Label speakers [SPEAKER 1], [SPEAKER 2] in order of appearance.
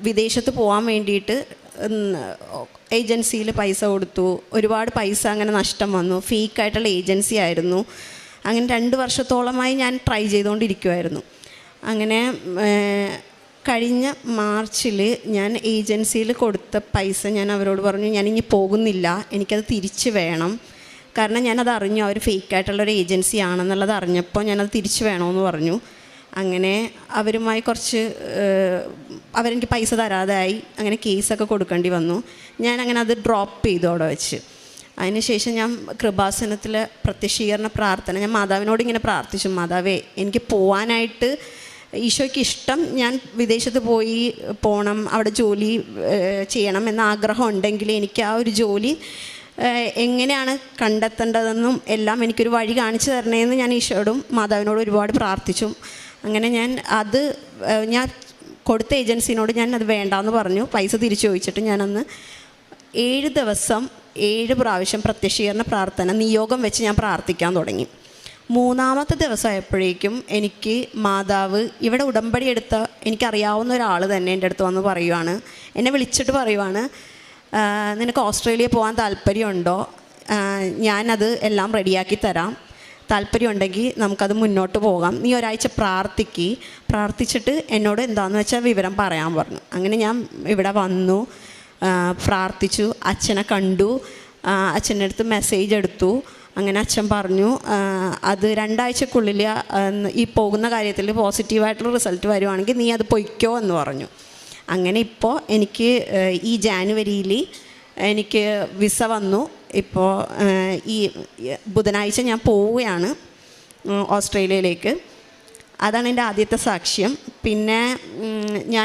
[SPEAKER 1] വിദേശത്ത് പോകാൻ വേണ്ടിയിട്ട് ഏജൻസിയിൽ പൈസ കൊടുത്തു. ഒരുപാട് പൈസ അങ്ങനെ നഷ്ടം വന്നു. ഫേക്കായിട്ടുള്ള ഏജൻസി ആയിരുന്നു. അങ്ങനെ രണ്ട് വർഷത്തോളമായി ഞാൻ ട്രൈ ചെയ്തുകൊണ്ടിരിക്കുമായിരുന്നു അങ്ങനെ കഴിഞ്ഞ മാർച്ചിൽ ഞാൻ ഏജൻസിയിൽ കൊടുത്ത പൈസ ഞാൻ അവരോട് പറഞ്ഞു ഞാൻ ഇനി പോകുന്നില്ല. എനിക്കത് തിരിച്ച് വേണം. കാരണം ഞാനത് അറിഞ്ഞു. അവർ ഫേക്കായിട്ടുള്ളൊരു ഏജൻസി ആണെന്നുള്ളത് അറിഞ്ഞപ്പോൾ ഞാനത് തിരിച്ച് വേണമെന്ന് പറഞ്ഞു. അങ്ങനെ അവരുമായി കുറച്ച് അവരെനിക്ക് പൈസ തരാതായി. അങ്ങനെ കേസൊക്കെ കൊടുക്കേണ്ടി വന്നു. ഞാൻ അങ്ങനെ അത് ഡ്രോപ്പ് ചെയ്തു അവിടെ വെച്ച്. അതിനുശേഷം ഞാൻ കൃപാസനത്തിൽ പ്രത്യക്ഷീകരണ പ്രാർത്ഥന ഞാൻ മാതാവിനോട് ഇങ്ങനെ പ്രാർത്ഥിച്ചു മാതാവേ എനിക്ക് പോവാനായിട്ട് ഈശോയ്ക്ക് ഇഷ്ടം. ഞാൻ വിദേശത്ത് പോയി പോകണം അവിടെ ജോലി ചെയ്യണം എന്ന ആഗ്രഹം ഉണ്ടെങ്കിൽ എനിക്ക് ആ ഒരു ജോലി എങ്ങനെയാണ് കണ്ടെത്തേണ്ടതെന്നും എല്ലാം എനിക്കൊരു വഴി കാണിച്ചു തരണേന്ന് ഞാൻ ഈശോയോടും മാതാവിനോടും ഒരുപാട് പ്രാർത്ഥിച്ചു. അങ്ങനെ ഞാൻ അത് ഞാൻ കൊടുത്ത ഏജൻസിനോട് ഞാൻ അത് വേണ്ടാന്ന് പറഞ്ഞു. പൈസ തിരിച്ചു ചോദിച്ചിട്ട് ഞാനന്ന് ഏഴ് ദിവസം ഏഴ് പ്രാവശ്യം പ്രത്യക്ഷീകരണ പ്രാർത്ഥന നിയോഗം വെച്ച് ഞാൻ പ്രാർത്ഥിക്കാൻ തുടങ്ങി. മൂന്നാമത്തെ ദിവസമായപ്പോഴേക്കും എനിക്ക് മാതാവ് ഇവിടെ ഉടമ്പടി എടുത്ത എനിക്കറിയാവുന്ന ഒരാൾ തന്നെ എന്റെ അടുത്ത് വന്ന് പറയുവാണ്. എന്നെ വിളിച്ചിട്ട് പറയുവാണ് നിനക്ക് ഓസ്ട്രേലിയ പോകാൻ താല്പര്യമുണ്ടോ? ഞാനത് എല്ലാം റെഡിയാക്കി തരാം. താല്പര്യമുണ്ടെങ്കിൽ നമുക്കത് മുന്നോട്ട് പോകാം. നീ ഒരാഴ്ച പ്രാർത്ഥിക്ക്. പ്രാർത്ഥിച്ചിട്ട് എന്നോട് എന്താണെന്ന് വെച്ചാൽ വിവരം പറയാൻ പറഞ്ഞു. അങ്ങനെ ഞാൻ ഇവിടെ വന്നു. പ്രാർത്ഥിച്ചു. അച്ഛനെ കണ്ടു. അച്ഛന്റെ അടുത്ത് മെസ്സേജ് എടുത്തു. അങ്ങനെ അച്ഛൻ പറഞ്ഞു അത് രണ്ടാഴ്ചക്കുള്ളിൽ ഈ പോകുന്ന കാര്യത്തിൽ പോസിറ്റീവായിട്ടുള്ള റിസൾട്ട് വരുവാണെങ്കിൽ നീ അത് പൊയ്ക്കോ എന്ന് പറഞ്ഞു. അങ്ങനെ ഇപ്പോൾ എനിക്ക് ഈ ജാനുവരിയിൽ എനിക്ക് വിസ വന്നു. ഇപ്പോൾ ഈ ബുധനാഴ്ച ഞാൻ പോവുകയാണ് ഓസ്ട്രേലിയയിലേക്ക്. അതാണ് എന്റെ ആദ്യത്തെ സാക്ഷ്യം. പിന്നെ ഞാൻ